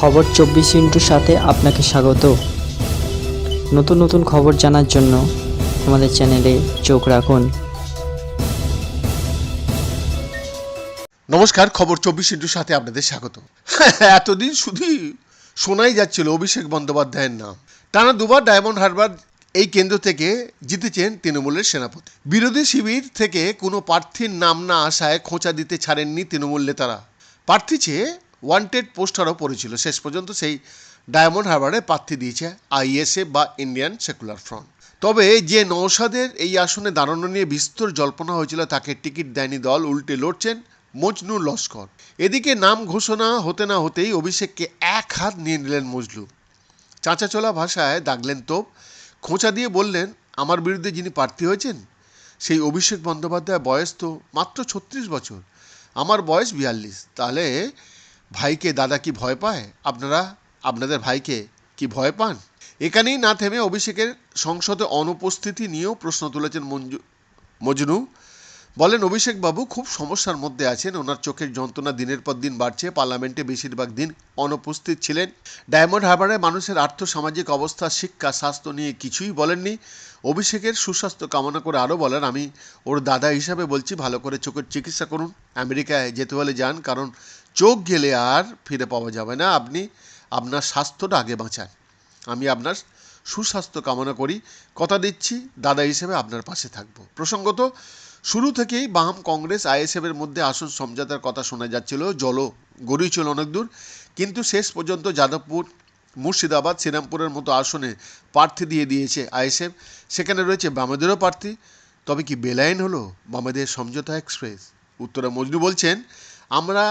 খবর চব্বিশ ইন্টুর সাথে আপনাকে স্বাগত। নতুন নতুন খবর জানার জন্য আমাদের চ্যানেলে চোখ রাখুন। নমস্কার, খবর চব্বিশ ইন্টুর সাথে আপনাদের স্বাগত। এতদিন শুধুই শোনাই যাচ্ছিল অভিষেক বন্দ্যোপাধ্যায়ের নাম। টানা দুবার ডায়মন্ড হারবার এই কেন্দ্র থেকে জিতেছেন তৃণমূলের সেনাপতি। বিরোধী শিবির থেকে কোনো প্রার্থীর নাম না আসায় খোঁচা দিতে ছাড়েননি তৃণমূল নেতারা। প্রার্থী চেয়ে ওয়ান্টেড পোস্টারও পড়েছিল। শেষ পর্যন্ত সেই ডায়মন্ড হারবারে প্রার্থী দিয়েছে আইএসএ বা ইন্ডিয়ান সেকুলার ফ্রন্ট তবে যে নৌসাদের এই আসনে দাঁড়ানো নিয়ে বিস্তর জল্পনা হয়েছিল, তাকে টিকিট দেয়নি দল, উল্টে লড়ছেন মজনু লস্কর। এদিকে নাম ঘোষণা হতে না হতেই অভিষেককে এক হাত নিয়ে নিলেন মজলু চাঁচাচোলা ভাষায় দাগলেন তোপ, খোঁচা দিয়ে বললেন, আমার বিরুদ্ধে যিনি প্রার্থী হয়েছেন, সেই অভিষেক বন্দ্যোপাধ্যায় বয়স তো মাত্র ছত্রিশ বছর। আমার বয়স বিয়াল্লিশ। তাহলে ভাইকে দাদা কি ভয় পায়? আপনারা, আপনাদের ভাইকে কি ভয় পান? এখানেই না থেমে অভিষেকের সংসদে অনুপস্থিতি নিয়েও প্রশ্ন তুলেছেন মঞ্জু, মজনু। বলেন অভিষেক বাবু খুব সমস্যার মধ্যে আছেন। ওনার চোখের যন্ত্রণা দিনের পর দিন বাড়ছে। পার্লামেন্টে বেশিরভাগ দিন অনুপস্থিত ছিলেন। ডায়মন্ড হারবারে মানুষের আর্থসামাজিক অবস্থা, শিক্ষা, স্বাস্থ্য নিয়ে কিছুই বলেননি। অভিষেকের সুস্বাস্থ্য কামনা করে আরও বলেন, আমি ওর দাদা হিসাবে বলছি, ভালো করে চোখের চিকিৎসা করুন। আমেরিকায় যেতে হলে যান, কারণ চোখ গেলে আর ফিরে পাওয়া যাবে না। আপনি আপনার স্বাস্থ্যটা আগে বাঁচান। আমি আপনার সুস্বাস্থ্য কামনা করি। কথা দিচ্ছি, দাদা হিসেবে আপনার পাশে থাকব। প্রসঙ্গত, শুরু থেকেই বাম কংগ্রেস আইএসএফের মধ্যে আসন সমঝোতার কথা শোনা যাচ্ছিল। জলও গড়িয়েছিল অনেক দূর। কিন্তু শেষ পর্যন্ত যাদবপুর, মুর্শিদাবাদ, শ্রীরামপুরের মতো আসনে প্রার্থী দিয়ে দিয়েছে আইএসএফ। সেখানে রয়েছে বামেদেরও প্রার্থী। তবে কি বেলাইন হলো বামেদের সমঝোতা এক্সপ্রেস? উত্তরা মজনু বলছেন, আমরা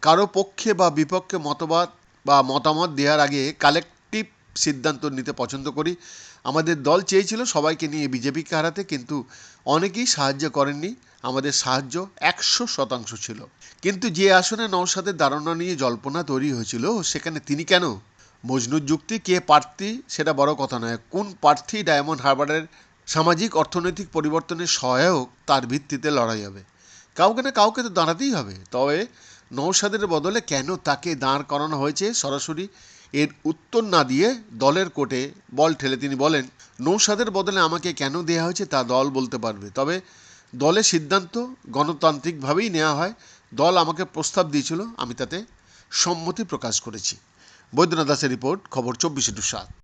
কারও পক্ষে বা বিপক্ষে মতবাদ বা মতামত দেওয়ার আগে কালেকটিভ সিদ্ধান্ত নিতে পছন্দ করি। আমাদের দল চেয়েছিল সবাইকে নিয়ে বিজেপিকে হারাতে, কিন্তু অনেকেই সাহায্য করেননি। আমাদের সাহায্য একশো শতাংশ ছিল। কিন্তু যে আসনে নৌসাদের দাঁড়ানো নিয়ে জল্পনা তৈরি হয়েছিল, সেখানে তিনি কেন? মজনুর যুক্তি, কে প্রার্থী, সেটা বড় কথা নয়। কোন প্রার্থী ডায়মন্ড হারবারের সামাজিক, অর্থনৈতিক পরিবর্তনের সহায়ক, তার ভিত্তিতে লড়াই হবে। কাউকে না কাউকে তো দাঁড়াতেই হবে। তবে নৌসাদের বদলে কেন তাকে দাঁড় করানো হয়েছে সরাসরি? এর উত্তর না দিয়ে দলের কোর্টে বল ঠেলে তিনি বলেন, নৌসাদের বদলে আমাকে কেন দেওয়া হয়েছে তা দল বলতে পারবে। তবে দলের সিদ্ধান্ত গণতান্ত্রিকভাবেই নেওয়া হয়। দল আমাকে প্রস্তাব দিয়েছিল, আমি তাতে সম্মতি প্রকাশ করেছি। বৈদ্যনাথ দাসের রিপোর্ট, খবর চব্বিশে টু সাত।